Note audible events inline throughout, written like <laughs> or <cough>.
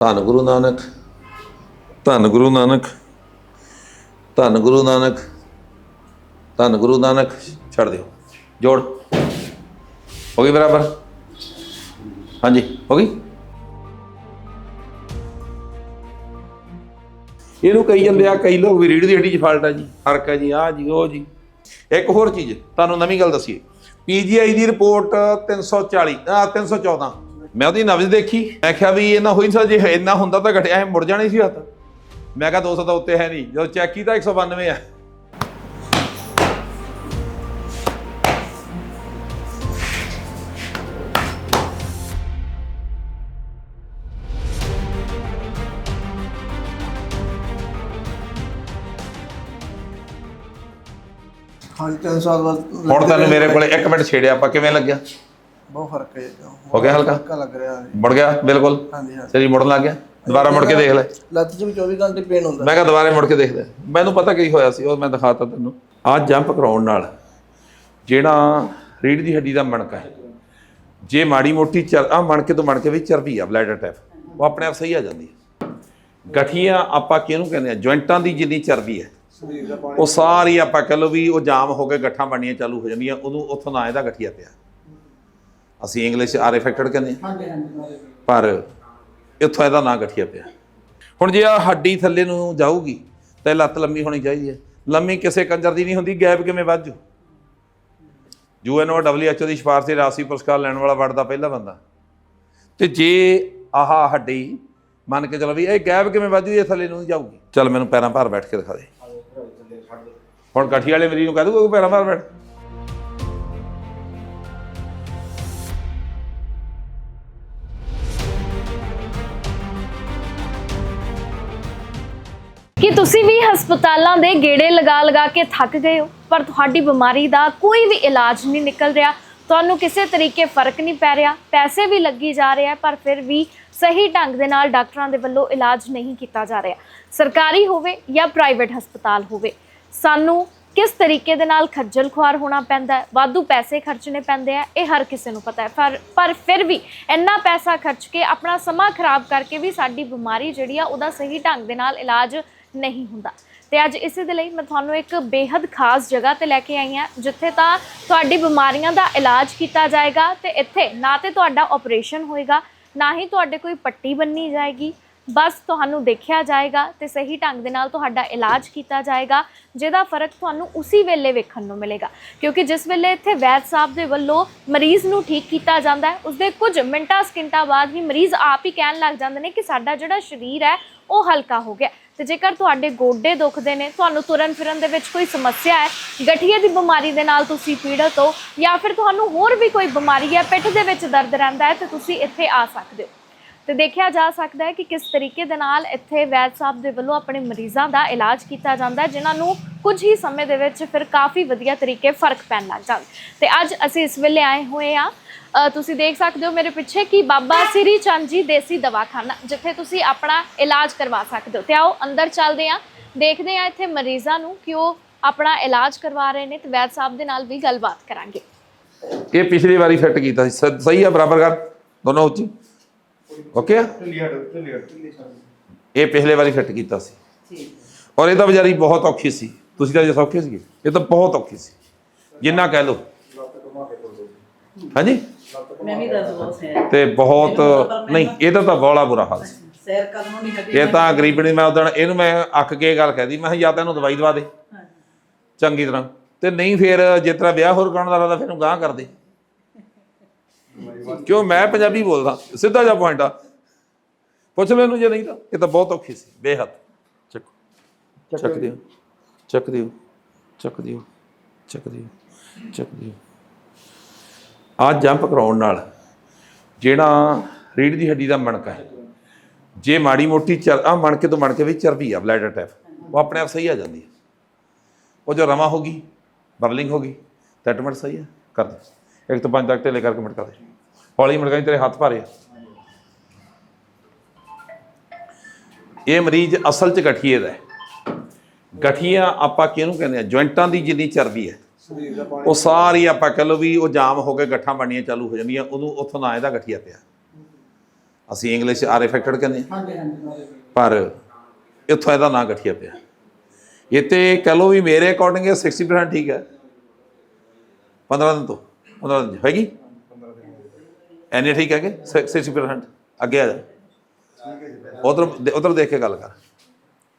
ਧੰਨ ਗੁਰੂ ਨਾਨਕ, ਧੰਨ ਗੁਰੂ ਨਾਨਕ, ਧੰਨ ਗੁਰੂ ਨਾਨਕ, ਧੰਨ ਗੁਰੂ ਨਾਨਕ, ਛੱਡ ਦਿਓ, ਜੋੜ। ਹੋ ਗਈ ਬਰਾਬਰ? ਹਾਂਜੀ, ਹੋ ਗਈ? ਇਹਨੂੰ ਕਹੀ ਜਾਂਦੇ ਆ, ਕਈ ਲੋਕ ਵੀ ਰੀੜ ਦੀ ਹੱਡੀ 'ਚ ਫਾਲਟ ਆ ਜੀ ਫ਼ਰਕ ਹੈ ਜੀ ਆ ਜੀ, ਉਹ ਜੀ। ਇੱਕ ਹੋਰ ਚੀਜ਼, ਤੁਹਾਨੂੰ ਨਵੀਂ ਗੱਲ ਦੱਸੀਏ। ਪੀਜੀਆਈ ਦੀ ਰਿਪੋਰਟ 340 ਆ 314 ਮੈਂ ਉਹਦੀ ਨਬਜ਼ ਦੇਖੀ। ਮੈਂ ਕਿਹਾ ਵੀ ਇਹਨਾਂ ਹੋਈ ਸਾ ਜੇ ਇੰਨਾ ਹੁੰਦਾ ਤਾਂ ਘਟਿਆ ਇਹ ਮੁੜ ਜਾਣੀ ਸੀ ਹੱਥ। ਮੈਂ ਕਿਹਾ 200 ਤਾਂ ਉੱਤੇ ਹੈ ਨਹੀਂ ਜਦੋਂ ਚੈੱਕ ਕੀਤਾ 192 ਆ। ਹਾਂਜੀ ਤਿੰਨ ਸਾਲ ਬਾਅਦ ਹੁਣ ਤੁਹਾਨੂੰ ਮੇਰੇ ਕੋਲੇ 1 ਮਿੰਟ ਛੇੜਿਆ ਆਪਾਂ ਕਿਵੇਂ ਲੱਗਿਆ? ਬਹੁਤ ਫ਼ਰਕ ਹੈ। ਹੋ ਗਿਆ ਹਲਕਾ? ਹਲਕਾ ਲੱਗ ਰਿਹਾ ਹੈ। ਮੁੜ ਗਿਆ? ਬਿਲਕੁਲ। ਹਾਂਜੀ ਹਾਂਜੀ। ਸਰੀ ਮੁੜਨ ਲੱਗ ਗਿਆ? ਦੁਬਾਰਾ ਮੁੜ ਕੇ ਦੇਖ ਲੈ। ਲੱਤ 'ਚ ਵੀ 24 ਘੰਟੇ ਪੇਨ ਹੁੰਦਾ। ਮੈਂ ਕਿਹਾ ਦੁਬਾਰੇ ਮੁੜ ਕੇ ਦੇਖ ਲੈ। ਮੈਨੂੰ ਪਤਾ ਕੀ ਹੋਇਆ ਸੀ ਉਹ ਮੈਂ ਦਿਖਾਤਾ ਤੈਨੂੰ। ਆਹ ਜੰਪ ਕਰਾਉਣ ਨਾਲ ਜਿਹੜਾ ਰੀੜ ਦੀ ਹੱਡੀ ਦਾ ਮਣਕਾ ਹੈ ਜੇ ਮਾੜੀ ਮੋਟੀ ਚਰ ਆ ਮਣਕੇ ਤੋਂ ਮਣਕੇ ਵਿੱਚ ਚਰਬੀ ਆ ਬਲੈਡਰ ਟੈਪ ਉਹ ਆਪਣੇ ਆਪ ਸਹੀ ਆ ਜਾਂਦੀ ਹੈ। ਗਠੀਆਂ ਆਪਾਂ ਕਿਹਨੂੰ ਕਹਿੰਦੇ ਆ? ਜੁਆਇੰਟਾਂ ਦੀ ਜਿੰਨੀ ਚਰਬੀ ਹੈ ਸਰੀਰ ਉਹ ਸਾਰੀ ਆਪਾਂ ਕਹ ਲਓ ਵੀ ਉਹ ਜਾਮ ਹੋ ਕੇ ਗੱਠਾਂ ਬਣਨੀਆਂ ਚਾਲੂ ਹੋ ਜਾਂਦੀਆਂ ਉਹਨੂੰ ਉੱਥੋਂ ਨਾ ਇਹਦਾ ਗਠੀਆ ਪਿਆ। ਅਸੀਂ ਇੰਗਲਿਸ਼ ਆਰ ਇਫੈਕਟਡ ਕਹਿੰਦੇ ਹਾਂ। ਪਰ ਇੱਥੋਂ ਇਹਦਾ ਨਾਂ ਗਠੀਆ ਪਿਆ। ਹੁਣ ਜੇ ਆ ਹੱਡੀ ਥੱਲੇ ਨੂੰ ਜਾਊਗੀ ਤਾਂ ਲੱਤ ਲੰਮੀ ਹੋਣੀ ਚਾਹੀਦੀ ਹੈ। ਲੰਮੀ ਕਿਸੇ ਕੰਜਰ ਦੀ ਨਹੀਂ ਹੁੰਦੀ ਗੈਪ ਕਿਵੇਂ ਵੱਧ ਜੂ ਯੂਐਨਓ ਡਬਲਯੂਐਚਓ ਦੀ ਸਿਫਾਰਸ਼ ਤੇ ਰਾਸ਼ਟਰੀ ਪੁਰਸਕਾਰ ਲੈਣ ਵਾਲਾ ਵਰਡ ਦਾ ਪਹਿਲਾ ਬੰਦਾ। ਤੇ ਜੇ ਆਹ ਹੱਡੀ ਮੰਨ ਕੇ ਚਲੋ ਵੀ ਇਹ ਗੈਪ ਕਿਵੇਂ ਵੱਧ ਜੂ ਇਹ ਥੱਲੇ ਨੂੰ ਜਾਊਗੀ। ਚਲ ਮੈਨੂੰ ਪੈਰਾਂ ਭਾਰ ਬੈਠ ਕੇ ਦਿਖਾ ਦੇ। ਹੁਣ ਗਠੀਆ ਵਾਲੇ ਮਰੀਜ਼ ਨੂੰ ਕਹਿ ਦੂਗਾ ਪੈਰਾਂ ਭਾਰ ਬੈਠ। ਕਿ ਤੁਸੀਂ ਵੀ ਹਸਪਤਾਲਾਂ ਦੇ ਗੇੜੇ ਲਗਾ ਲਗਾ ਕੇ ਥੱਕ ਗਏ ਹੋ, ਪਰ ਤੁਹਾਡੀ ਬਿਮਾਰੀ ਦਾ ਕੋਈ ਵੀ ਇਲਾਜ ਨਹੀਂ ਨਿਕਲ ਰਿਹਾ, ਤੁਹਾਨੂੰ ਕਿਸੇ ਤਰੀਕੇ ਫ਼ਰਕ ਨਹੀਂ ਪੈ ਰਿਹਾ, ਪੈਸੇ ਵੀ ਲੱਗੀ ਜਾ ਰਹੇ ਆ, ਪਰ ਫਿਰ ਵੀ ਸਹੀ ਢੰਗ ਦੇ ਨਾਲ ਡਾਕਟਰਾਂ ਦੇ ਵੱਲੋਂ ਇਲਾਜ ਨਹੀਂ ਕੀਤਾ ਜਾ ਰਿਹਾ। ਸਰਕਾਰੀ ਹੋਵੇ ਜਾਂ ਪ੍ਰਾਈਵੇਟ ਹਸਪਤਾਲ ਹੋਵੇ, ਸਾਨੂੰ ਕਿਸ ਤਰੀਕੇ ਦੇ ਨਾਲ ਖੱਜਲ ਖੁਆਰ ਹੋਣਾ ਪੈਂਦਾ ਹੈ, ਵਾਧੂ ਪੈਸੇ ਖਰਚਣੇ ਪੈਂਦੇ ਆ, ਇਹ ਹਰ ਕਿਸੇ ਨੂੰ ਪਤਾ ਹੈ। ਪਰ ਪਰ ਫਿਰ ਵੀ ਇੰਨਾ ਪੈਸਾ ਖਰਚ ਕੇ ਆਪਣਾ ਸਮਾਂ ਖਰਾਬ ਕਰਕੇ ਵੀ ਸਾਡੀ ਬਿਮਾਰੀ ਜਿਹੜੀ ਆ, ਉਹਦਾ ਸਹੀ ਢੰਗ ਦੇ ਨਾਲ ਇਲਾਜ ਨਹੀਂ ਹੁੰਦਾ। ਤੇ ਅੱਜ ਇਸੇ ਦੇ ਲਈ ਮੈਂ ਤੁਹਾਨੂੰ ਇੱਕ ਬੇहद ਖਾਸ ਜਗ੍ਹਾ ਤੇ ਲੈ ਕੇ ਆਈ ਹਾਂ, ਜਿੱਥੇ ਤਾਂ ਤੁਹਾਡੀ ਬਿਮਾਰੀਆਂ ਦਾ ਇਲਾਜ ਕੀਤਾ ਜਾਏਗਾ ਤੇ ਇੱਥੇ ਨਾ ਤੇ ਤੁਹਾਡਾ ਆਪਰੇਸ਼ਨ ਹੋਏਗਾ, ਨਾ ਹੀ ਤੁਹਾਡੇ ਕੋਈ ਪੱਟੀ ਬੰਨੀ ਜਾਏਗੀ। ਬਸ ਤੁਹਾਨੂੰ ਦੇਖਿਆ ਜਾਏਗਾ ਤੇ ਸਹੀ ਢੰਗ ਦੇ ਨਾਲ ਤੁਹਾਡਾ ਇਲਾਜ ਕੀਤਾ ਜਾਏਗਾ, ਜਿਹਦਾ ਫ਼ਰਕ ਤੁਹਾਨੂੰ ਉਸੇ ਵੇਲੇ ਵੇਖਣ ਨੂੰ ਮਿਲੇਗਾ। ਕਿਉਂਕਿ ਜਿਸ ਵੇਲੇ ਇੱਥੇ ਵੈਦ ਸਾਹਿਬ ਦੇ ਵੱਲੋਂ ਮਰੀਜ਼ ਨੂੰ ਠੀਕ ਕੀਤਾ ਜਾਂਦਾ ਹੈ, ਉਸਦੇ ਕੁਝ ਮਿੰਟਾਂ ਸਕਿੰਟਾਂ ਬਾਅਦ ਹੀ ਮਰੀਜ਼ ਆਪ ਹੀ ਕਹਿਣ ਲੱਗ ਜਾਂਦੇ ਨੇ ਕਿ ਸਾਡਾ ਜਿਹੜਾ ਸਰੀਰ ਹੈ, ਉਹ ਹਲਕਾ ਹੋ ਗਿਆ। ਤੇ ਜੇਕਰ ਤੁਹਾਡੇ ਗੋਡੇ ਦੁਖਦੇ ਨੇ, ਤੁਹਾਨੂੰ ਤੁਰਨ ਫਿਰਨ ਦੇ ਵਿੱਚ ਕੋਈ ਸਮੱਸਿਆ ਹੈ, ਗਠੀਏ ਦੀ ਬਿਮਾਰੀ ਦੇ ਨਾਲ ਤੁਸੀਂ ਪੀੜਤ ਹੋ ਜਾਂ ਫਿਰ ਤੁਹਾਨੂੰ ਹੋਰ ਵੀ ਕੋਈ ਬਿਮਾਰੀ ਹੈ, ਪਿੱਠ ਦੇ ਵਿੱਚ ਦਰਦ ਰਹਿੰਦਾ ਹੈ, ਤੇ ਤੁਸੀਂ ਇੱਥੇ ਆ ਸਕਦੇ ਹੋ। ਤੇ ਦੇਖਿਆ ਜਾ ਸਕਦਾ ਹੈ ਕਿ ਕਿਸ ਤਰੀਕੇ ਦੇ ਨਾਲ ਇੱਥੇ ਵੈਦ ਸਾਹਿਬ ਦੇ ਵੱਲੋਂ ਆਪਣੇ ਮਰੀਜ਼ਾਂ ਦਾ ਇਲਾਜ ਕੀਤਾ ਜਾਂਦਾ ਹੈ, ਜਿਨ੍ਹਾਂ ਨੂੰ ਕੁਝ ਹੀ ਸਮੇਂ ਦੇ ਵਿੱਚ ਫਿਰ ਕਾਫੀ ਵਧੀਆ ਤਰੀਕੇ ਫ਼ਰਕ ਪੈਣ ਲੱਗ ਜਾਂਦਾ ਤੇ ਅੱਜ ਅਸੀਂ ਇਸ ਵੇਲੇ ਆਏ ਹੋਏ ਆ ਤੁਸੀਂ ਦੇਖ ਸਕਦੇ ਹੋ ਮੇਰੇ ਪਿੱਛੇ ਕਿ ਬਾਬਾ ਸ੍ਰੀ ਚੰਦ ਜੀ ਦੇਸੀ ਦਵਾਖਾਨਾ, ਜਿੱਥੇ ਤੁਸੀਂ ਆਪਣਾ ਇਲਾਜ ਕਰਵਾ ਸਕਦੇ ਹੋ। ਤੇ ਆਓ ਅੰਦਰ ਚੱਲਦੇ ਆ ਦੇਖਦੇ ਆ ਇੱਥੇ ਮਰੀਜ਼ਾਂ ਨੂੰ ਕਿ ਉਹ ਆਪਣਾ ਇਲਾਜ ਕਰਵਾ ਰਹੇ ਨੇ ਤੇ ਵੈਦ ਸਾਹਿਬ ਦੇ ਨਾਲ ਵੀ ਗੱਲਬਾਤ ਕਰਾਂਗੇ। ਇਹ ਪਿਛਲੀ ਵਾਰੀ ਫਿੱਟ ਕੀਤਾ ਸੀ। ਸਹੀ ਆ, ਬਰਾਬਰ ਕਰ ਦੋਨੋਂ ਉੱਚੀ। ਓਕੇ ਆ ਇਹ ਪਿਛਲੇ ਵਾਰੀ ਫਿੱਟ ਕੀਤਾ ਸੀ। ਔਰ ਇਹ ਤਾਂ ਵਿਚਾਰੀ ਬਹੁਤ ਔਖੀ ਸੀ। ਤੁਸੀਂ ਤਾਂ ਜੇ ਸੌਖੇ ਸੀਗੇ। ਇਹ ਤਾਂ ਬਹੁਤ ਔਖੀ ਸੀ। ਜਿੰਨਾ ਕਹਿ ਲਓ। ਹਾਂਜੀ? ਮੈਂ ਵੀ ਦੱਸ ਬਹੁਤ ਹੈ ਤੇ ਬਹੁਤ ਨਹੀਂ ਇਹਦਾ ਤਾਂ ਬੋਲਾ ਬੁਰਾ ਹਾਲ ਸੀ। ਸੈਰ ਕਰਨ ਨੂੰ ਨਹੀਂ ਹਟੀ ਇਹ ਤਾਂ ਗਰੀਬਣੀ ਮੈਂ ਉਦਣ ਇਹਨੂੰ ਮੈਂ ਅੱਕ ਕੇ ਗੱਲ ਕਹਿਦੀ ਮੈਂ ਜਾਂ ਤਾਂ ਇਹਨੂੰ ਦਵਾਈ ਦਵਾ ਦੇ। ਚੰਗੀ ਤਰ੍ਹਾਂ। ਤੇ ਨਹੀਂ ਫਿਰ ਜਿਸ ਤਰ੍ਹਾਂ ਵਿਆਹ ਹੋਰ ਕਰਾਉਣ ਦਾ ਲੱਗਦਾ ਫਿਰ ਨੂੰ ਗਾਂਹ ਕਰ ਦੇ। ਕਿਉਂ? ਮੈਂ ਪੰਜਾਬੀ ਬੋਲਦਾ। ਸਿੱਧਾ ਜਿਹਾ ਪੁਆਇੰਟ ਆ। ਪੁੱਛ ਲੈ ਇਹਨੂੰ ਜੇ ਨਹੀਂ ਤਾਂ। ਇਹ ਤਾਂ ਬਹੁਤ ਔਖੀ ਸੀ। ਬੇਹੱਦ। ਚੱਕੋ। ਚੱਕ ਦਿਓ। ਚੱਕ ਦਿਓ। ਚੱਕ ਦਿਓ। ਚੱਕ ਦਿਓ। ਚੱਕ ਦਿਓ। ਆ ਜੰਪ ਕਰਾਉਣ ਨਾਲ ਜਿਹੜਾ ਰੀੜ ਦੀ ਹੱਡੀ ਦਾ ਮਣਕਾ ਹੈ। ਜੇ ਮਾੜੀ ਮੋਟੀ ਚਰ ਆ ਮਣਕੇ ਤੋਂ ਮਣਕੇ ਵਿੱਚ ਚਰਬੀ ਆ ਬਲੈਡਰ ਟੈਪ ਉਹ ਆਪਣੇ ਆਪ ਸਹੀ ਆ ਜਾਂਦੀ ਹੈ। ਉਹ ਜੋ ਰਵਾ ਹੋ ਗਈ ਬਬਲਿੰਗ ਹੋ ਗਈ ਟੈਟਮੈਂਟ ਸਹੀ ਹੈ। ਕਰ ਦੇ ਇੱਕ ਤੋਂ ਪੰਜ ਤੱਕ ਢੇਲੇ ਕਰਕੇ ਮਟਕਾ ਦੇ ਹੌਲੀ ਮਟਕਾਈ ਤੇਰੇ ਹੱਥ ਭਾਰੇ ਇਹ ਮਰੀਜ਼ ਅਸਲ 'ਚ ਗਠੀਏ ਦਾ ਹੈ। ਗਠੀਆ ਆਪਾਂ ਕਿਹਨੂੰ ਕਹਿੰਦੇ ਆ? ਜੁਆਇੰਟਾਂ ਦੀ ਜਿੰਨੀ ਚਰਬੀ ਹੈ ਉਹ ਸਾਰੀ ਆਪਾਂ ਕਹ ਲਓ ਵੀ ਉਹ ਜਾਮ ਹੋ ਕੇ ਗੱਠਾਂ ਬਣਨੀਆਂ ਚਾਲੂ ਹੋ ਜਾਂਦੀਆਂ ਉਹਨੂੰ ਉੱਥੋਂ ਨਾ ਇਹਦਾ ਗਠੀਆ ਪਿਆ। ਅਸੀਂ ਇੰਗਲਿਸ਼ ਆਰ ਇਫੈਕਟਡ ਕਹਿੰਦੇ ਹਾਂ ਪਰ ਇੱਥੋਂ ਇਹਦਾ ਨਾਂ ਗਠੀਆ ਪਿਆ। ਇਹ ਤੇ ਕਹ ਲਓ ਵੀ ਮੇਰੇ ਅਕੋਰਡਿੰਗ ਇਹ 60% ਠੀਕ ਹੈ। 15 ਦਿਨ ਤੋਂ 15 ਦਿਨ ਹੈਗੀ ਐਨੇ ਠੀਕ ਹੈਗੇ? 60% ਅੱਗੇ ਆ ਜਾ। ਉਧਰ ਉਧਰ ਦੇਖ ਕੇ ਗੱਲ ਕਰ।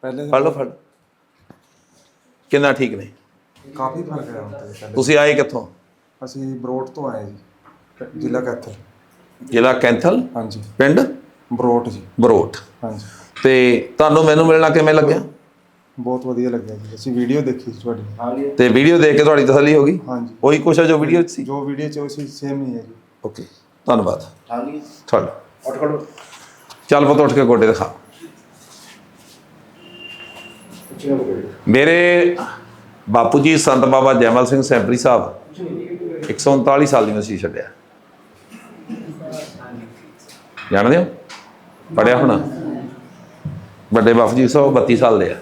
ਪਹਿਲੇ ਫੜ ਲਓ ਫੜ ਕਿੰਨਾ ਠੀਕ ਨੇ? ਕਾਫੀ ਫ਼ਰਕ ਹੈ ਹੁਣ ਤੇ ਤੁਸੀਂ ਆਏ ਕਿੱਥੋਂ? ਅਸੀਂ ਬਰੋਟ ਤੋਂ ਆਏ ਜੀ ਜ਼ਿਲ੍ਹਾ ਕੈਥਲ। ਜ਼ਿਲ੍ਹਾ ਕੈਂਥਲ? ਹਾਂਜੀ। ਪਿੰਡ? ਬਰੋਟ ਜੀ। ਬਰੋਟ। ਹਾਂਜੀ। ਤੇ ਤੁਹਾਨੂੰ ਮੈਨੂੰ ਮਿਲਣਾ ਕਿਵੇਂ ਲੱਗਿਆ? ਬਹੁਤ ਵਧੀਆ ਲੱਗਿਆ ਜੀ। ਅਸੀਂ ਵੀਡੀਓ ਦੇਖੀ ਸੀ ਤੁਹਾਡੀ। ਤੇ ਵੀਡੀਓ ਦੇਖ ਕੇ ਤੁਹਾਡੀ ਤਸੱਲੀ ਹੋ ਗਈ? ਹਾਂਜੀ। ਉਹੀ ਕੁਛ ਹੈ ਜੋ ਵੀਡੀਓ 'ਚ ਸੀ? ਜੋ ਵੀਡੀਓ ਚ ਸੀ ਸੇਮ ਹੀ ਹੈ ਜੀ। ਓਕੇ ਧੰਨਵਾਦ। ਹਾਂਜੀ। ਛੱਡ ਉੱਠ ਖੜੋ। ਚੱਲ ਪੁੱਤ ਉੱਠ ਕੇ ਗੋਡੇ ਦਿਖਾ। ਮੇਰੇ ਬਾਪੂ ਜੀ ਸੰਤ ਬਾਬਾ ਜੈਮਲ ਸਿੰਘ ਸੈਂਪਰੀ ਸਾਹਿਬ 139 ਸਾਲ ਦੀ ਮਸੀਹ ਛੱਡਿਆ। ਜਾਣਦੇ ਹੋ? ਪੜਿਆ ਹੋਣਾ? ਵੱਡੇ ਬਾਪੂ ਜੀ 132 ਸਾਲ ਦੇ ਆ।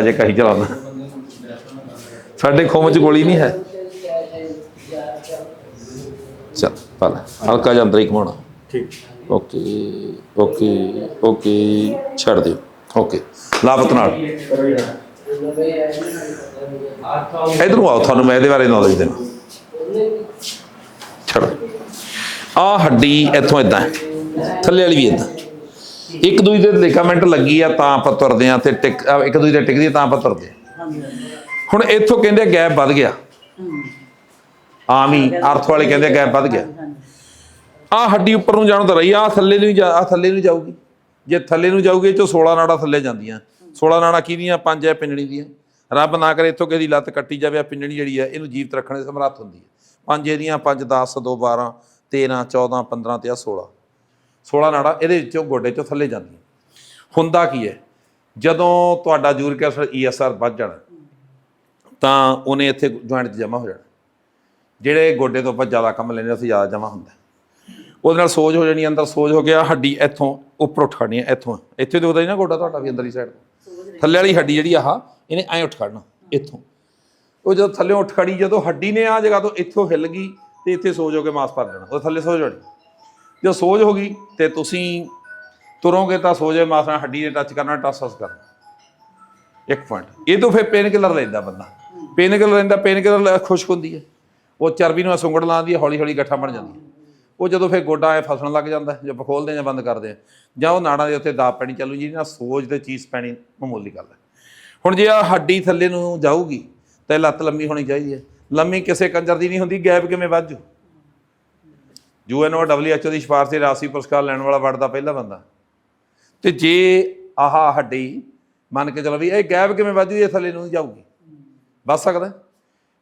ਅਜੇ ਕਹੀ ਚਲਾਉਂਦਾ। ਸਾਡੇ ਖੋਮ ਚ ਗੋਲੀ ਨਹੀਂ ਹੈ ਚੱਲ ਪਾ ਲੈ ਹਲਕਾ ਜਿਹਾ ਅੰਦਰ ਹੀ ਘਮਾਉਣਾ ਠੀਕ ਓਕੇ ਓਕੇ ਓਕੇ ਛੱਡ ਦਿਓ ਓਕੇ ਲਾਪਤ ਨਾਲ ਇਧਰੋਂ ਆਓ ਤੁਹਾਨੂੰ ਮੈਂ ਇਹਦੇ ਬਾਰੇ ਨੌਲੇਜ ਦੇਣਾ ਛੱਡ ਆ ਹੱਡੀ ਇੱਥੋਂ ਇਦਾਂ ਥੱਲੇ ਵਾਲੀ ਵੀ ਇਦਾਂ ਇੱਕ ਦੂਜੇ ਦੇ ਲਿਗਾਮੈਂਟ ਲੱਗੀ ਆ ਤਾਂ ਆਪਾਂ ਤੁਰਦੇ ਆ ਤੇ ਟਿਕ ਇੱਕ ਦੂਜੇ ਤੇ ਟਿਕਦੀ ਤਾਂ ਆਪਾਂ ਤੁਰਦੇ ਹੁਣ ਇੱਥੋਂ ਕਹਿੰਦੇ ਗੈਪ ਵੱਧ ਗਿਆ ਆਮ ਅਰਥ ਵਾਲੇ ਕਹਿੰਦੇ ਗੈਪ ਵੱਧ ਗਿਆ ਆ ਹੱਡੀ ਉੱਪਰ ਨੂੰ ਜਾਣ ਤਾਂ ਰਹੀ ਆ ਥੱਲੇ ਨੂੰ ਜਾ ਆ ਥੱਲੇ ਨੂੰ ਜਾਊਗੀ। ਜੇ ਥੱਲੇ ਨੂੰ ਜਾਊਗੀ, ਇਹ ਚੋਂ 16 ਨਾੜਾਂ ਥੱਲੇ ਜਾਂਦੀਆਂ। 16 ਨਾੜਾਂ ਕਿਹਦੀਆਂ? ਪੰਜ ਐ ਪਿੰਜਣੀ ਦੀਆਂ। ਰੱਬ ਨਾ ਕਰੇ ਇੱਥੋਂ ਕਿਸੇ ਦੀ ਲੱਤ ਕੱਟੀ ਜਾਵੇ ਆ ਪਿੰਜਣੀ ਜਿਹੜੀ ਹੈ, ਇਹਨੂੰ ਜੀਵਤ ਰੱਖਣ ਦੇ ਸਮਰੱਥ ਹੁੰਦੀ ਹੈ। ਪੰਜ ਇਹਦੀਆਂ 5 10 2 12 13 14 15 ਤੇ ਆ 16 16 ਨਾੜਾਂ ਇਹਦੇ ਵਿੱਚੋਂ ਗੋਡੇ ਚੋਂ ਥੱਲੇ ਜਾਂਦੀਆਂ। ਹੁੰਦਾ ਕੀ ਹੈ? ਜਦੋਂ ਤੁਹਾਡਾ ਯੂਰਿਕ ਐਸਿਡ ਈਐਸਆਰ ਵੱਧ ਜਾਣਾ, ਤਾਂ ਉਹਨੇ ਇੱਥੇ ਜੁਆਇੰਟ 'ਚ ਜਮਾ ਹੋ ਜਾਣਾ। ਜਿਹੜੇ ਗੋਡੇ ਤੋਂ ਆਪਾਂ ਜ਼ਿਆਦਾ ਕੰਮ ਲੈਂਦੇ ਅਸੀਂ ਜ਼ਿਆਦਾ ਜਮਾ ਹੁੰਦਾ। ਉਹਦੇ ਨਾਲ ਸੋਜ ਹੋ ਜਾਣੀ ਅੰਦਰ ਸੋਜ ਹੋ ਗਿਆ ਹੱਡੀ ਇੱਥੋਂ ਉੱਪਰ ਉੱਠ ਖੜਨੀ ਹੈ ਇੱਥੋਂ। ਇੱਥੇ ਤੇ ਉਹਦਾ ਹੀ ਨਾ ਗੋਡਾ ਤੁਹਾਡਾ ਵੀ ਅੰਦਰਲੀ ਸਾਈਡ ਥੱਲੇ ਵਾਲੀ ਹੱਡੀ ਜਿਹੜੀ ਆਹ ਇਹਨੇ ਐਂ ਉੱਠ ਖੜਨਾ ਇੱਥੋਂ। ਉਹ ਜਦੋਂ ਥੱਲੇ ਉੱਠ ਖੜੀ ਜਦੋਂ ਹੱਡੀ ਨੇ ਆ ਜਗ੍ਹਾ ਤੋਂ ਇੱਥੋਂ ਹਿੱਲ ਗਈ ਤੇ ਇੱਥੇ ਸੋਜ ਹੋ ਕੇ ਮਾਸ ਭਰ ਜਾਣਾ ਉਹ ਥੱਲੇ ਸੋਜ ਹੋਣੀ। ਜਦੋਂ ਸੋਜ ਹੋ ਗਈ ਤੇ ਤੁਸੀਂ ਤੁਰੋਗੇ ਤਾਂ ਸੋਜੇ ਮਾਸ ਨਾਲ ਹੱਡੀ ਨੇ ਟੱਚ ਕਰਨਾ ਟੱਸ ਟੱਸ ਕਰਨਾ। ਇੱਕ ਪੁਆਇੰਟ ਇਹ ਤੋਂ ਫਿਰ ਪੇਨ ਕਿਲਰ ਲੈਂਦਾ ਬੰਦਾ। ਪੇਨ ਕਿਲਰ ਲੈਂਦਾ ਪੇਨ ਕਿਲਰ ਖੁਸ਼ਕ ਹੁੰਦੀ ਹੈ। ਉਹ ਚਰਬੀ ਨੂੰ ਸੁੰਗੜ ਲਾਉਂਦੀ ਹੈ ਹੌਲੀ ਹੌਲੀ ਗੱਠਾ ਬਣ ਜਾਂਦੀ ਹੈ ਉਹ ਜਦੋਂ ਫਿਰ ਗੋਡਾ ਐ ਫਸਣ ਲੱਗ ਜਾਂਦਾ ਹੈ, ਜਦੋਂ ਖੋਲਦੇ ਜਾਂ ਬੰਦ ਕਰਦੇ ਆ ਜਾਂ ਉਹ ਨਾੜਾਂ ਦੇ ਉੱਤੇ ਦਾਬ ਪੈਣੀ ਚੱਲੂ ਜਿਹਦੇ ਨਾਲ ਸੋਜ ਤੇ ਚੀਜ਼ ਪੈਣੀ ਮਾਮੂਲੀ ਗੱਲ ਹੈ ਹੁਣ ਜੇ ਆ ਹੱਡੀ ਥੱਲੇ ਨੂੰ ਜਾਊਗੀ ਤੇ ਲੱਤ ਲੰਮੀ ਹੋਣੀ ਚਾਹੀਦੀ ਹੈ ਲੰਮੀ ਕਿਸੇ ਕੰਜਰ ਦੀ ਨਹੀਂ ਹੁੰਦੀ ਗੈਪ ਕਿਵੇਂ ਵੱਧ ਜੂ? ਯੂਐਨਓ ਡਬਲਯੂਐਚਓ ਦੀ ਸਿਫਾਰਸ਼ ਤੇ ਰਾਸ਼ਟਰੀ ਪੁਰਸਕਾਰ ਲੈਣ ਵਾਲਾ ਵਰਡ ਦਾ ਪਹਿਲਾ ਬੰਦਾ। ਤੇ ਜੇ ਆਹ ਹੱਡੀ ਮੰਨ ਕੇ ਚਲੋ ਵੀ ਇਹ ਗੈਪ ਕਿਵੇਂ ਵੱਧ ਜੂ ਇਹ ਥੱਲੇ ਨੂੰ ਨਹੀਂ ਜਾਊਗੀ। ਵੱਧ ਸਕਦਾ।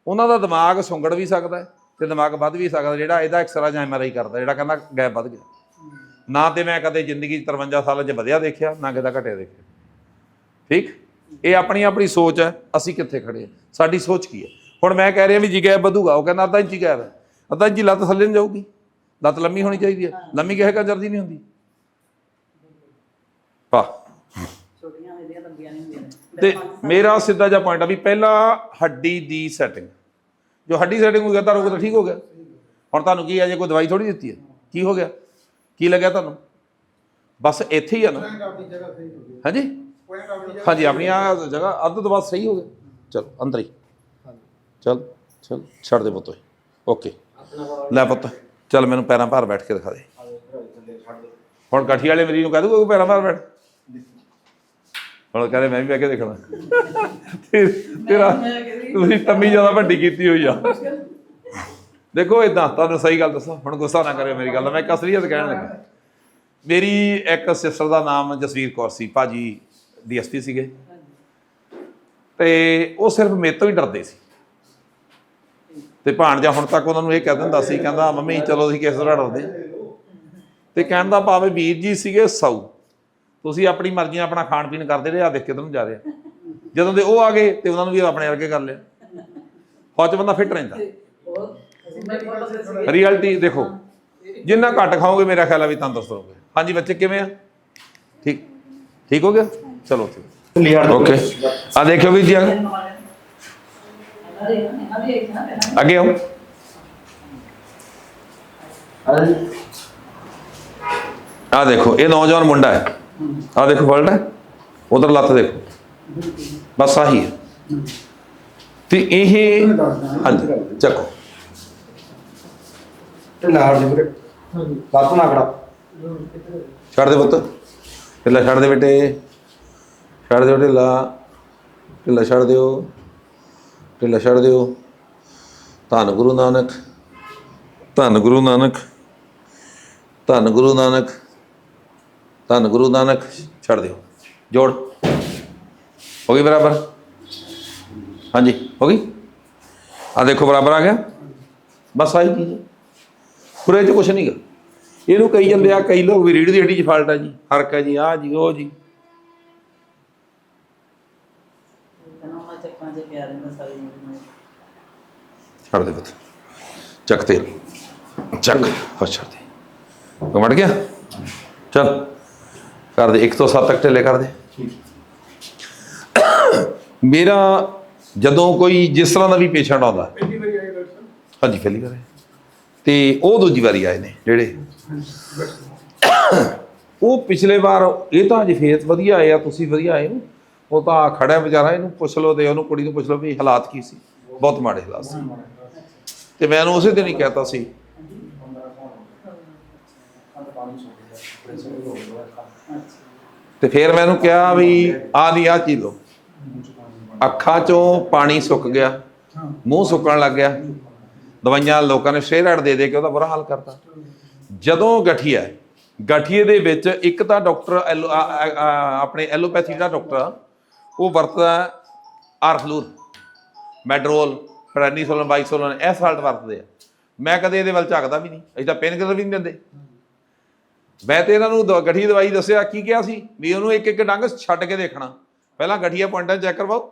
ਉਹਨਾਂ ਦਾ ਦਿਮਾਗ ਸੁੰਗੜ ਵੀ ਸਕਦਾ। ਤੇ ਦਿਮਾਗ ਵੱਧ ਵੀ ਸਕਦਾ ਜਿਹੜਾ ਇਹਦਾ ਐਕਸਰਾ ਜਾਂ ਐਮਆਰਆਈ ਕਰਦਾ ਜਿਹੜਾ ਕਹਿੰਦਾ ਗੈਪ ਵੱਧ ਗਿਆ। ਨਾ ਤੇ ਮੈਂ ਕਦੇ ਜ਼ਿੰਦਗੀ 'ਚ 53 ਸਾਲਾਂ 'ਚ ਵਧਿਆ ਦੇਖਿਆ ਨਾ ਕਿਦਾ ਘਟਿਆ ਦੇਖਿਆ। ਠੀਕ? ਇਹ ਆਪਣੀ ਆਪਣੀ ਸੋਚ ਹੈ ਅਸੀਂ ਕਿੱਥੇ ਖੜੇ ਹਾਂ? ਸਾਡੀ ਸੋਚ ਕੀ ਹੈ? ਹੁਣ ਮੈਂ ਕਹਿ ਰਿਹਾ ਵੀ ਜੀ ਗੈਪ ਵਧੂਗਾ ਉਹ ਕਹਿੰਦਾ ਅੱਧਾ ਇੰਚੀ ਗੈਪ ਹੈ। ਅੱਧਾ ਇੰਚੀ ਲੱਤ ਥੱਲੇ ਨੂੰ ਜਾਊਗੀ। ਲੱਤ ਲੰਮੀ ਹੋਣੀ ਚਾਹੀਦੀ ਹੈ। ਲੰਮੀ ਕਿਸੇ ਕੰਜਰ ਦੀ ਨਹੀਂ ਹੁੰਦੀ। ਵਾਹ। ਛੋਟੀਆਂ ਇਹਦੀਆਂ ਲੰਬੀਆਂ ਨਹੀਂ ਹੁੰਦੀਆਂ। ਤੇ ਮੇਰਾ ਸਿੱਧਾ ਜਿਹਾ ਪੁਆਇੰਟ ਆ ਵੀ ਪਹਿਲਾਂ ਹੱਡੀ ਦੀ ਸੈਟਿੰਗ ਜੋ ਹੱਡੀ ਸੈਟਿੰਗ ਹੋ ਗਿਆ ਤਾਂ ਰੋਗ ਤਾਂ ਠੀਕ ਹੋ ਗਿਆ? ਹੁਣ ਤੁਹਾਨੂੰ ਕੀ ਹੈ ਜੇ ਕੋਈ ਦਵਾਈ ਥੋੜੀ ਦਿੱਤੀ ਹੈ ਕੀ ਹੋ ਗਿਆ? ਕੀ ਲੱਗਿਆ ਤੁਹਾਨੂੰ? ਬਸ ਇੱਥੇ ਹੀ ਆ ਨਾ। ਹਾਂਜੀ? ਹਾਂਜੀ ਆਪਣੀ ਆ ਜਗ੍ਹਾ ਅੱਧ ਤੋਂ ਬਾਅਦ ਸਹੀ ਹੋ ਗਿਆ ਚਲੋ ਅੰਦਰ ਹੀ। ਚਲ ਚਲ ਛੱਡ ਦੇ ਪੁੱਤ ਓਕੇ। ਲੈ ਪੁੱਤ ਚੱਲ ਮੈਨੂੰ ਪੈਰਾਂ ਭਾਰ ਬੈਠ ਕੇ ਦਿਖਾ ਦੇ। ਹੁਣ ਕਾਠੀ ਵਾਲੇ ਮਰੀਜ਼ ਨੂੰ ਕਹਿ ਦੂਗਾ ਪੈਰਾਂ ਭਾਰ ਬੈਠ। ਹੁਣ ਕਹਿੰਦੇ ਮੈਂ ਵੀ ਬਹਿ ਕੇ ਦੇਖਣਾ। ਤੇਰਾ ਤੁਸੀਂ ਤੰਮੀ ਜ਼ਿਆਦਾ ਵੱਡੀ ਕੀਤੀ ਹੋਈ ਆ। ਦੇਖੋ ਇਦਾਂ ਤੁਹਾਨੂੰ ਸਹੀ ਗੱਲ ਦੱਸਾਂ। ਹੁਣ ਗੁੱਸਾ ਨਾ ਕਰਿਓ ਮੇਰੀ ਗੱਲ ਦਾ। ਮੈਂ ਇੱਕ ਅਸਲੀਅਤ ਕਹਿਣ ਲੱਗਾ। ਮੇਰੀ ਇੱਕ ਸਿਸਟਰ ਦਾ ਨਾਮ ਜਸਵੀਰ ਕੌਰ ਸੀ, ਭਾਜੀ ਡੀਐਸਪੀ ਸੀਗੇ। ਤੇ ਉਹ ਸਿਰਫ ਮੇਰੇ ਤੋਂ ਹੀ ਡਰਦੇ ਸੀ। ਤੇ ਭਾਣਜਾ ਹੁਣ ਤੱਕ ਉਹਨਾਂ ਨੂੰ ਇਹ ਕਹਿ ਦਿੰਦਾ ਸੀ, ਕਹਿੰਦਾ, ਮੰਮੀ, ਚਲੋ ਤੁਸੀਂ ਕਿਸ ਤਰ੍ਹਾਂ ਡਰਦੇ? ਤੇ ਕਹਿਣ ਦਾ ਭਾਵੇਂ ਵੀਰ ਜੀ ਸੀਗੇ, ਸੌ। ਤੁਸੀਂ ਆਪਣੀ ਮਰਜ਼ੀ ਨਾਲ ਆਪਣਾ ਖਾਣ ਪੀਣ ਕਰਦੇ ਰਹੇ ਆ ਦੇਖ ਕੇ ਤੁਹਾਨੂੰ ਜਾ ਰਿਹਾ। ਜਦੋਂ ਦੇ ਉਹ ਆ ਗਏ ਤੇ ਉਹਨਾਂ ਨੂੰ ਵੀ ਆਪਣੇ ਵਰਗੇ ਕਰ ਲਿਆ। ਫੌਜ ਬੰਦਾ ਫਿੱਟ ਰਹਿੰਦਾ। ਰਿਐਲਿਟੀ ਦੇਖੋ, ਜਿੰਨਾ ਘੱਟ ਖਾਓਗੇ ਮੇਰਾ ਖਿਆਲ ਆ ਵੀ ਤੰਦਰੁਸਤ ਰਹੋਗੇ ਹਾਂਜੀ ਬੱਚੇ, ਕਿਵੇਂ ਆ? ਠੀਕ ਠੀਕ ਹੋ ਗਿਆ? ਚਲੋ, ਠੀਕ। ਓਕੇ ਆ ਦੇਖਿਓ ਵੀ ਜੀ ਆ। ਅੱਗੇ ਆਓ। ਆ ਦੇਖੋ, ਇਹ ਨੌਜਵਾਨ ਮੁੰਡਾ ਹੈ। ਆ ਦੇਖੋ, ਫਲਟ ਹੈ। ਉਧਰ ਲੱਤ ਦੇਖੋ। ਬਸ ਆਹੀ ਹੈ। ਤੇ ਇਹ ਹਾਂਜੀ ਚੱਕੋ। ਢਿੱਲਾ ਜੀ ਵੀਰੇ। ਲੱਤ ਨਾ ਖੜਾ। ਛੱਡ ਦੇ ਪੁੱਤ। ਢਿੱਲਾ ਛੱਡ ਦੇ ਬੇਟੇ। ਛੱਡ ਦਿਓ ਢਿੱਲਾ। ਢਿੱਲਾ ਛੱਡ ਦਿਓ। ਢਿੱਲਾ ਛੱਡ ਦਿਓ। ਧੰਨ ਗੁਰੂ ਨਾਨਕ। ਧੰਨ ਗੁਰੂ ਨਾਨਕ। ਧੰਨ ਗੁਰੂ ਨਾਨਕ। ਧੰਨ ਗੁਰੂ ਨਾਨਕ। ਛੱਡ ਦਿਓ। ਜੋੜ। ਹੋ ਗਈ ਬਰਾਬਰ? ਹਾਂਜੀ, ਹੋ ਗਈ? ਆ ਦੇਖੋ ਬਰਾਬਰ ਆ ਗਿਆ। ਬਸ ਆਹੀ ਚੀਜ਼ ਹੈ ਪੂਰੇ ਚ ਕੁਛ ਨਹੀਂਗਾ। ਇਹਨੂੰ ਕਹੀ ਜਾਂਦੇ ਆ, ਕਈ ਲੋਕ ਵੀ ਰੀੜ ਦੀ ਹੱਡੀ 'ਚ ਫਾਲਟ ਆ ਜੀ, ਹਰਕ ਹੈ ਜੀ ਆ ਜੀ, ਉਹ ਜੀ। ਕਹਿੰਦਾ ਛੱਡ ਦੇ ਪੁੱਤ। ਚੱਕ ਤੇ ਚੱਕ। ਹੋ ਛੱਡ ਦੇ। ਕਮੜ ਗਿਆ? ਚਲ। ਕਰ ਦੇ 1 ਤੋਂ 7 ਤੱਕ ਢਿੱਲੇ ਕਰ ਦੇ। ਮੇਰਾ ਜਦੋਂ ਕੋਈ ਜਿਸ ਤਰ੍ਹਾਂ ਦਾ ਵੀ ਪੇਸ਼ੈਂਟ ਆਉਂਦਾ। ਪਹਿਲੀ ਵਾਰੀ ਆਏ ਡਾਕਟਰ ਹਾਂਜੀ ਪਹਿਲੀ ਵਾਰ ਆਏ। ਤੇ ਉਹ ਦੂਜੀ ਵਾਰੀ ਆਏ ਨੇ ਜਿਹੜੇ। ਉਹ ਪਿਛਲੇ ਵਾਰ ਇਹ ਤਾਂ ਅਜੇ ਫੇਸ ਵਧੀਆ ਆਏ ਆ ਤੁਸੀਂ ਵਧੀਆ ਆਏ ਹੋ। ਉਹ ਤਾਂ ਖੜਾ ਹੈ ਵਿਚਾਰਾ ਇਹਨੂੰ ਪੁੱਛ ਲਓ ਤੇ ਉਹਨੂੰ ਕੁੜੀ ਨੂੰ ਪੁੱਛ ਲਓ ਵੀ ਹਾਲਾਤ ਕੀ ਸੀ। ਬਹੁਤ ਮਾੜੇ ਹਾਲਾਤ ਸੀ। ਤੇ ਮੈਂ ਉਹਨੂੰ ਉਸੇ ਦਿਨ ਹੀ ਕਹਿਤਾ ਸੀ। ਤੇ ਫਿਰ ਮੈਨੂੰ ਕਿਹਾ ਵੀ ਆ ਦੀ ਆ ਚੀਜ਼ ਲਓ। ਅੱਖਾਂ ਚੋਂ ਪਾਣੀ ਸੁੱਕ ਗਿਆ ਮੂੰਹ ਸੁੱਕਣ ਲੱਗ ਗਿਆ। ਦਵਾਈਆਂ ਲੋਕਾਂ ਨੇ ਸ਼ੇਰੜ ਦੇ ਦੇ ਕੇ ਉਹਦਾ ਬੁਰਾ ਹਾਲ ਕਰਤਾ। ਜਦੋਂ ਗਠੀਆ ਗਠੀਏ ਦੇ ਵਿੱਚ ਇੱਕ ਤਾਂ ਡਾਕਟਰ ਆਪਣੇ ਐਲੋਪੈਥੀ ਦਾ ਡਾਕਟਰ ਉਹ ਵਰਤਦਾ ਆਰਫਲੂਰ ਮੈਡਰੋਲ ਪ੍ਰੈਨੀਸੋਲਨ ਬਾਈਸੋਲਨ ਇਹ ਸਾਲਟ ਵਰਤਦੇ ਆ। ਮੈਂ ਕਦੇ ਇਹਦੇ ਵੱਲ ਝਾਕਦਾ ਵੀ ਨਹੀਂ ਅਸੀਂ ਤਾਂ ਪੇਨ ਕਿਲਰ ਵੀ ਨਹੀਂ ਦਿੰਦੇ। ਮੈਂ ਤੇ ਇਹਨਾਂ ਨੂੰ ਗਠੀਏ ਦਵਾਈ ਦੱਸਿਆ ਕੀ ਕਿਹਾ ਸੀ? ਵੀ ਉਹਨੂੰ ਇੱਕ ਇੱਕ ਡੰਗ ਛੱਡ ਕੇ ਦੇਖਣਾ। ਪਹਿਲਾਂ ਗਠੀਆ ਪੁਆਇੰਟਾਂ ਚੈੱਕ ਕਰਵਾਓ।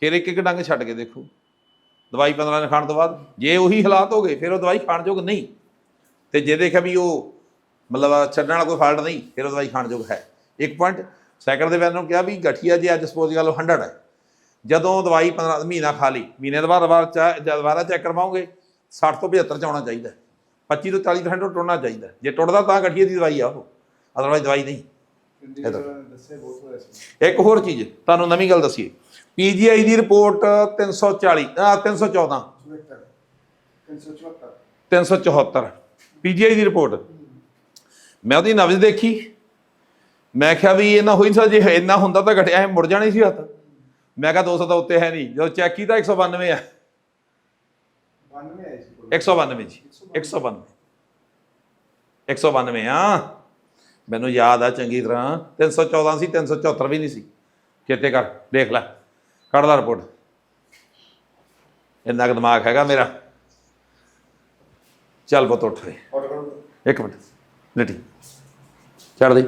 ਫਿਰ ਇੱਕ ਇੱਕ ਡੰਗ ਛੱਡ ਕੇ ਦੇਖੋ। ਦਵਾਈ 15 ਦਿਨ ਖਾਣ ਤੋਂ ਬਾਅਦ ਜੇ ਉਹੀ ਹਾਲਾਤ ਹੋ ਗਏ ਫਿਰ ਉਹ ਦਵਾਈ ਖਾਣ ਯੋਗ ਨਹੀਂ। ਤੇ ਜੇ ਦੇਖਿਆ ਵੀ ਉਹ ਮਤਲਬ ਛੱਡਣ ਵਾਲਾ ਕੋਈ ਫਾਲਟ ਨਹੀਂ ਫਿਰ ਉਹ ਦਵਾਈ ਖਾਣ ਯੋਗ ਹੈ। ਇੱਕ ਪੁਆਇੰਟ ਸੈਕਿੰਡ ਦੇ ਵੈਨ ਨੂੰ ਕਿਹਾ ਵੀ ਗਠੀਆ ਜੇ ਅੱਜ ਸਪੋਜ਼ ਲਓ 100 ਹੈ ਜਦੋਂ ਦਵਾਈ 15 ਮਹੀਨਾ ਖਾ ਲਈ ਮਹੀਨੇ ਬਾਅਦ ਦੁਬਾਰਾ ਦੁਬਾਰਾ ਚੈੱਕ ਕਰਵਾਓਗੇ 60 ਤੋਂ 75 ਚ ਆਉਣਾ ਚਾਹੀਦਾ ਹੈ। 25 ਤੋਂ 40% ਉਹ ਟੁੱਟਣਾ ਚਾਹੀਦਾ। ਜੇ ਟੁੱਟਦਾ ਤਾਂ ਗਠੀਏ ਦੀ ਦਵਾਈ ਆ ਉਹ ਅਦਰਵਾਈਜ਼ ਦਵਾਈ ਨਹੀਂ। ਇੱਕ ਹੋਰ ਚੀਜ਼ ਤੁਹਾਨੂੰ ਨਵੀਂ ਗੱਲ ਦੱਸੀਏ। ਪੀਜੀਆਈ ਦੀ ਰਿਪੋਰਟ 340 ਆ 314 374 374 ਪੀਜੀਆਈ ਦੀ ਰਿਪੋਰਟ ਮੈਂ ਉਹਦੀ ਨਬਜ਼ ਦੇਖੀ। ਮੈਂ ਕਿਹਾ ਵੀ ਇਹਨਾਂ ਹੋਈ ਸਾ ਜੇ ਇੰਨਾ ਹੁੰਦਾ ਤਾਂ ਘਟਿਆ, ਇਹ ਮੁੜ ਜਾਣੀ ਸੀ ਹੱਥ। ਮੈਂ ਕਿਹਾ 200 ਤਾਂ ਉੱਤੇ ਹੈ ਨਹੀਂ ਜਦੋਂ ਚੈੱਕ ਕੀਤਾ 192 ਆ। 92 ਆਏ ਸੀ ਕੋਲ 192 ਜੀ 192 192 ਆ ਮੈਨੂੰ ਯਾਦ ਆ ਚੰਗੀ ਤਰ੍ਹਾਂ। 314 ਸੀ 374 ਵੀ ਨਹੀਂ ਸੀ। ਚੇਤੇ ਕਰ, ਦੇਖ ਲੈ। ਕੱਢ ਲੈ ਰਿਪੋਰਟ ਇੰਨਾ ਕੁ ਦਿਮਾਗ ਹੈਗਾ ਮੇਰਾ। ਚੱਲ ਪੁੱਤ ਉੱਠ ਵੇ ਇੱਕ ਮਿੰਟ। ਲੇਟੀ। ਛੱਡ ਦੇ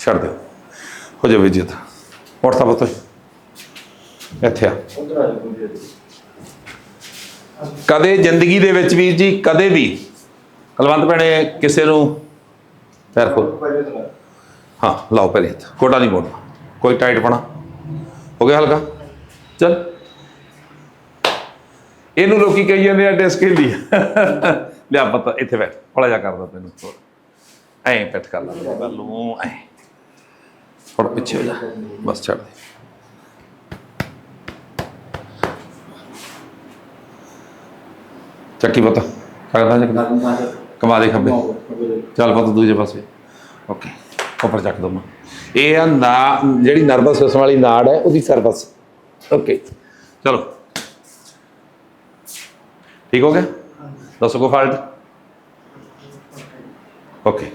ਛੱਡ ਦਿਓ। ਹੋ ਜਾ ਵਿਜੇਤ ਉੱਠ ਤਾਂ ਪੁੱਤ। ਇੱਥੇ ਆ। ਕਦੇ ਜ਼ਿੰਦਗੀ ਦੇ ਵਿੱਚ ਵੀਰ ਜੀ ਕਦੇ ਵੀ। ਕਲਵੰਤ ਭੈਣੇ ਕਿਸੇ ਨੂੰ ਪੈਰ ਖੋਲ ਹਾਂ, ਲਾਓ ਪਹਿਲੇ ਹੱਥ। ਕੋਟਾ ਨਹੀਂ ਮੋੜਨਾ। ਕੋਈ ਟਾਈਟ ਪਣਾ। ਹੋ ਗਿਆ ਹਲਕਾ? ਚਲ। ਇਹਨੂੰ ਲੋਕੀ ਕਹੀ ਜਾਂਦੇ ਆ ਡਿਸਕ ਹਿੱਲੀ ਲਿਆ ਪਤਾ, ਇੱਥੇ ਬੈਠ। ਥੋੜਾ ਜਿਹਾ ਕਰਦਾ ਤੈਨੂੰ। ਐਂ ਪਿੱਠ ਕਰ ਲਾ। ਬੱਲੂ ਐਂ। ਥੋੜਾ ਪਿੱਛੇ ਹੋ ਜਾ। ਬਸ ਛੱਡ ਦੇ। ਚੱਕੀ ਪਤਾ। ਕਰਦਾ ਚੱਕ ਕਮਾ ਦੇ ਖੱਬੇ। ਚੱਲ ਪਤਾ, ਦੂਜੇ ਪਾਸੇ। ਓਕੇ। ਉੱਪਰ ਚੱਕ ਦੋ ਇਹ ਆ ਨਾ ਜਿਹੜੀ ਨਰਵਸ ਸਿਸਟਮ ਵਾਲੀ ਨਾੜ ਹੈ ਉਹਦੀ ਸਰਵਿਸ ਓਕੇ ਚਲੋ। ਠੀਕ ਹੋ ਗਿਆ? ਦੱਸੋ ਕੋ ਫਾਲਟ ਓਕੇ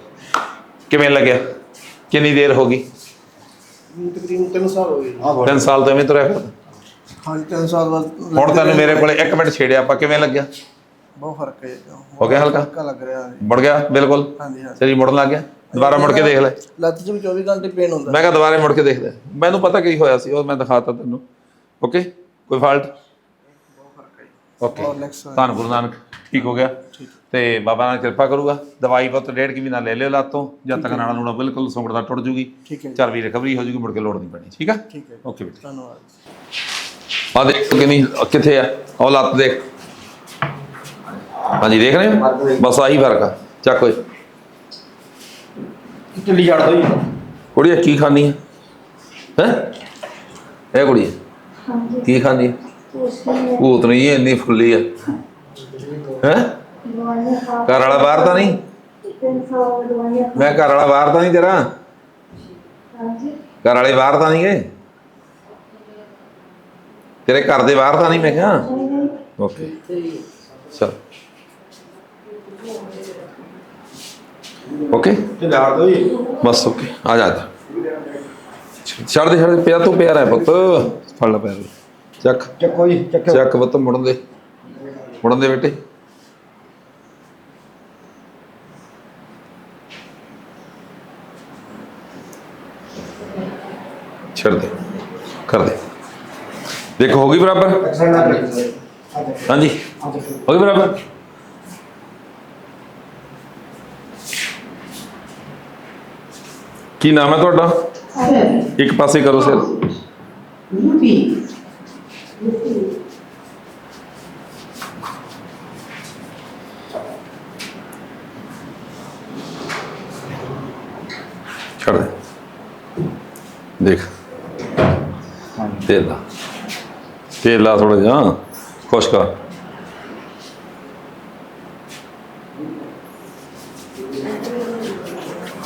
ਕਿਵੇਂ ਲੱਗਿਆ? ਕਿੰਨੀ ਦੇਰ ਹੋ ਗਈ? ਤਕਰੀਬਨ 3 ਸਾਲ ਹੋ ਗਏ। ਹਾਂ ਤਿੰਨ ਸਾਲ ਤੋਂ ਐਵੇਂ ਤੁਰਿਆ ਫਿਰਦਾ? ਹਾਂਜੀ 3 ਸਾਲ ਬਾਅਦ ਹੁਣ ਤੁਹਾਨੂੰ ਮੇਰੇ ਕੋਲੇ ਇੱਕ ਮਿੰਟ ਛੇੜਿਆ ਆਪਾਂ ਕਿਵੇਂ ਲੱਗਿਆ? ਬਹੁਤ ਫ਼ਰਕ ਹੈ ਹੋ ਗਿਆ ਹਲਕਾ? ਹਲਕਾ ਲੱਗ ਰਿਹਾ। ਹੈ ਮੁੜ ਗਿਆ ਬਿਲਕੁਲ? ਹਾਂਜੀ ਹਾਂਜੀ। ਸਰੀਰ ਮੁੜਨ ਲੱਗ ਗਿਆ? ਦੁਬਾਰਾ ਮੁੜ ਕੇ ਦੇਖ ਲੈ। ਲੱਤ 'ਚ ਵੀ 24 ਘੰਟੇ ਪੇਨ ਹੁੰਦਾ। ਮੈਂ ਕਿਹਾ ਦੁਬਾਰੇ ਮੁੜ ਕੇ ਦੇਖ ਲੈ। ਮੈਨੂੰ ਪਤਾ ਕੀ ਹੋਇਆ ਸੀ ਉਹ ਮੈਂ ਦਿਖਾਤਾ ਤੈਨੂੰ। ਓਕੇ ਕੋਈ ਫਾਲਟ ਓਕੇ ਧੰਨ ਗੁਰੂ ਨਾਨਕ ਠੀਕ ਹੋ ਗਿਆ? ਤੇ ਬਾਬਾ ਨਾਨਕ ਕਿਰਪਾ ਕਰੂਗਾ। ਦਵਾਈ ਬਹੁਤ ਡੇਢ ਕਿ ਮਹੀਨਾ ਲੈ ਲਿਓ ਲਾਤੋਂ ਜਦ ਤੱਕ ਨਾੜਾ ਨੂੜਾ ਬਿਲਕੁਲ ਸੁੰਗੜ ਦਾ ਟੁੱਟ ਜੂਗੀ। ਚਰਬੀ ਰਿਕਵਰੀ ਹੋ ਜੂਗੀ ਮੁੜ ਕੇ ਲੋੜ ਨਹੀਂ ਪੈਣੀ। ਠੀਕ ਆ? ਓਕੇ ਬੇਟਾ। ਧੰਨਵਾਦ। ਆ ਦੇਖ ਕਿ ਨਹੀਂ ਕਿੱਥੇ ਆ? ਉਹ ਲੱਤ ਦੇਖ। ਹਾਂਜੀ ਦੇਖ ਰਹੇ ਹੋ? ਬਸ ਆਹੀ ਫ਼ਰਕ ਆ। ਚੱਕ ਓਏ। ਢਿੱਲੀ ਛੱਡ ਦੋ ਜੀ? ਕੁੜੀਏ ਕੀ ਖਾਣੀ ਹੈ ਹੈ? ਇਹ ਕੁੜੀਏ ਕੀ ਖਾਣੀ ਹੈ ਭੂਤ ਨਹੀਂ ਇਹ ਇੰਨੀ ਫੁੱਲੀ ਹੈ? ਹੈ ਘਰ ਵਾਲਾ ਬਾਹਰ ਤਾਂ ਨਹੀਂ? ਮੈਂ ਘਰ ਵਾਲਾ ਬਾਹਰ ਤਾਂ ਨਹੀਂ ਤੇਰਾ? ਘਰ ਵਾਲੇ ਬਾਹਰ ਤਾਂ ਨਹੀਂ ਗਏ? ਤੇਰੇ ਘਰ ਦੇ ਬਾਹਰ ਤਾਂ ਨਹੀਂ ਮੈਂ ਕਿਹਾ? ਓਕੇ। ਛੱਡ ਦੋ ਜੀ ਬਸ ਓਕੇ ਆ ਜਾ ਜਾ। ਛੱਡ ਦੇ ਛੱਡ ਦੇ ਪਿਆ ਤੂੰ ਪਿਆ ਰਹਿ ਪੁੱਤ। ਫੜ ਲੈ ਪੈਰ ਚੱਕ। ਚੱਕੋ ਜੀ ਚੱਕੋ। ਚੱਕ ਪੁੱਤ ਮੁੜਨ ਦੇ। ਮੁੜਨ ਦੇ ਬੇਟੇ। ਛੱਡ ਦੇ। ਕਰ ਦੇ। ਦੇਖੋ ਹੋ ਗਈ ਬਰਾਬਰ? ਹਾਂਜੀ। ਹੋ ਗਈ ਬਰਾਬਰ? ਕੀ ਨਾਮ ਹੈ ਤੁਹਾਡਾ? ਇੱਕ ਪਾਸੇ ਕਰੋ ਸਿਰ। ਛੱਡ ਦੇ। ਦੇਖ। ਤੇਲ ਲਾ। ਤੇਲ ਲਾ ਥੋੜਾ ਜਿਹਾ ਖੁਸ਼ ਕਰ।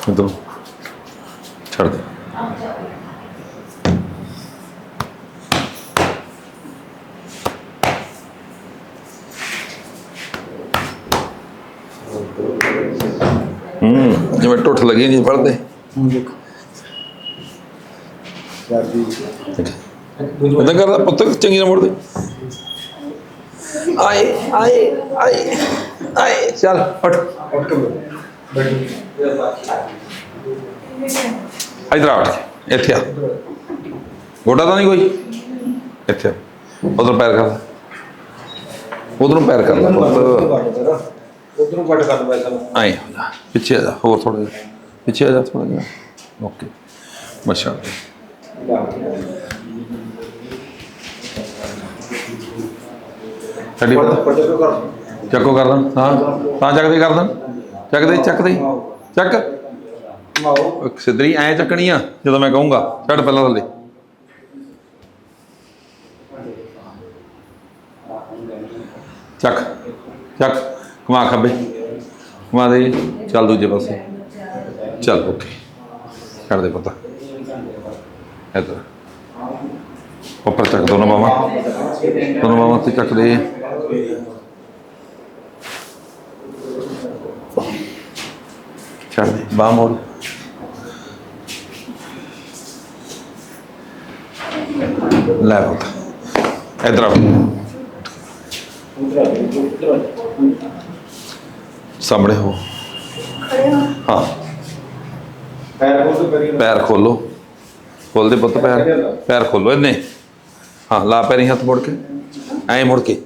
ਦੋ ਛੱਡ ਦੇ। ਹੂੰ ਜਿਵੇਂ ਟੁੱਟ ਲੱਗੀ ਨਹੀਂ ਪੜਦੇ ਹੁਣ ਦੇਖੋ। ਉਹਦਾ ਕਰਦਾ ਪੁੱਤ ਚੰਗੀ ਨਾ ਮੁੜਦੇ ਆਏ ਆਏ ਆਏ ਆਏ ਚੱਲ ਉੱਠ। ਉੱਠ ਕੇ ਬੈਠੋ। ਇਧਰ ਆ ਉੱਠ ਇੱਥੇ ਆ। ਗੋਡਾ ਤਾਂ ਨਹੀਂ ਕੋਈ? ਇੱਥੇ ਉਧਰ ਪੈਰ ਕਰ। ਉਧਰੋਂ ਪੈਰ ਕਰ ਲੈ। ਉਧਰੋਂ ਕੱਟ ਕਰ ਐਸਾ ਆਏ ਹੋ ਜਾ ਪਿੱਛੇ ਆ ਜਾ ਹੋਰ ਥੋੜਾ ਜਿਹਾ। ਪਿੱਛੇ ਆ ਜਾ ਥੋੜਾ ਜਿਹਾ। ਓਕੇ। ਮਸ਼ਾ ਕਰ ਚੱਕੋ ਕਰਦਾ। ਹਾਂ ਤਾਂ ਚੱਕਦੇ ਕਰਦਾ। ਚੱਕਦੇ ਚੱਕਦੇ। ਚੱਕ। ਮਾਓ ਸਿੱਧਰੀ, ਐ ਚੱਕਣੀ ਆ, ਜਦੋਂ ਮੈਂ ਕਹੂੰਗਾ। ਛੱਡ ਪਹਿਲਾਂ ਥੱਲੇ। ਚੱਕ ਚੱਕ। ਕਮਾ ਖੱਬੇ। ਘੁਮਾ ਦੇ। ਚੱਲ ਦੂਜੇ ਪਾਸੇ। ਚੱਲ, ਓਕੇ। ਕਰ ਦੇ ਪਤਾ। ਇੱਧਰ। ਉੱਪਰ ਚੱਕ ਦੋਨੋਂ ਬਾਹਾਂ। ਦੋਨੋਂ ਬਾਹਾਂ ਤੇ ਚੱਕ ਦੇ। ਛੱਡ ਬਾਹ ਮੋੜ। ਲੈ ਪੁੱਤ ਇਧਰ ਆ ਸਾਹਮਣੇ ਹੋ ਹਾਂ ਪੈਰ ਕੋਲ ਪੈਰ ਖੋਲੋ ਖੋਲਦੇ ਪੁੱਤ ਪੈਰ ਪੈਰ ਖੋਲੋ ਇਹਨੇ ਹਾਂ ਲਾ ਪੈਰੀ ਹੱਥ ਮੋੜ ਕੇ ਐਂ ਮੁੜ ਕੇ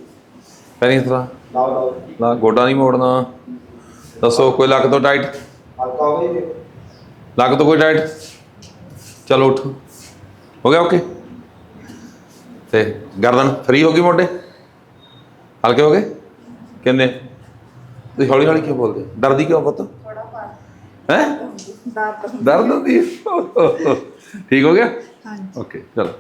ਪੈਰੀ ਹੱਥ ਲਾ ਲਾ ਗੋਡਾ ਨਹੀਂ ਮੋੜਨਾ ਦੱਸੋ ਕੋਈ ਲੱਕ ਤੋਂ ਟਾਈਟ ਹਲਕਾ ਹੋ ਲੱਕ ਤੋਂ ਕੋਈ ਟਾਈਟ ਚਲੋ ਉੱਠ ਹੋ ਗਿਆ ਓਕੇ ਤੇ ਗਰਦਨ ਫਰੀ ਹੋ ਗਈ ਮੋਢੇ? ਹਲਕੇ ਹੋ ਗਏ? ਕਿੰਨੇ ਤੁਸੀਂ ਹੌਲੀ ਹੌਲੀ ਕਿਉਂ ਬੋਲਦੇ? ਡਰਦੀ ਕਿਉਂ ਪੁੱਤ? ਹੈ? ਦਰਦ ਹੁੰਦੀ ਹੈ? <laughs> ਠੀਕ ਹੋ ਗਿਆ? ਹਾਂਜੀ। ਓਕੇ ਚਲੋ।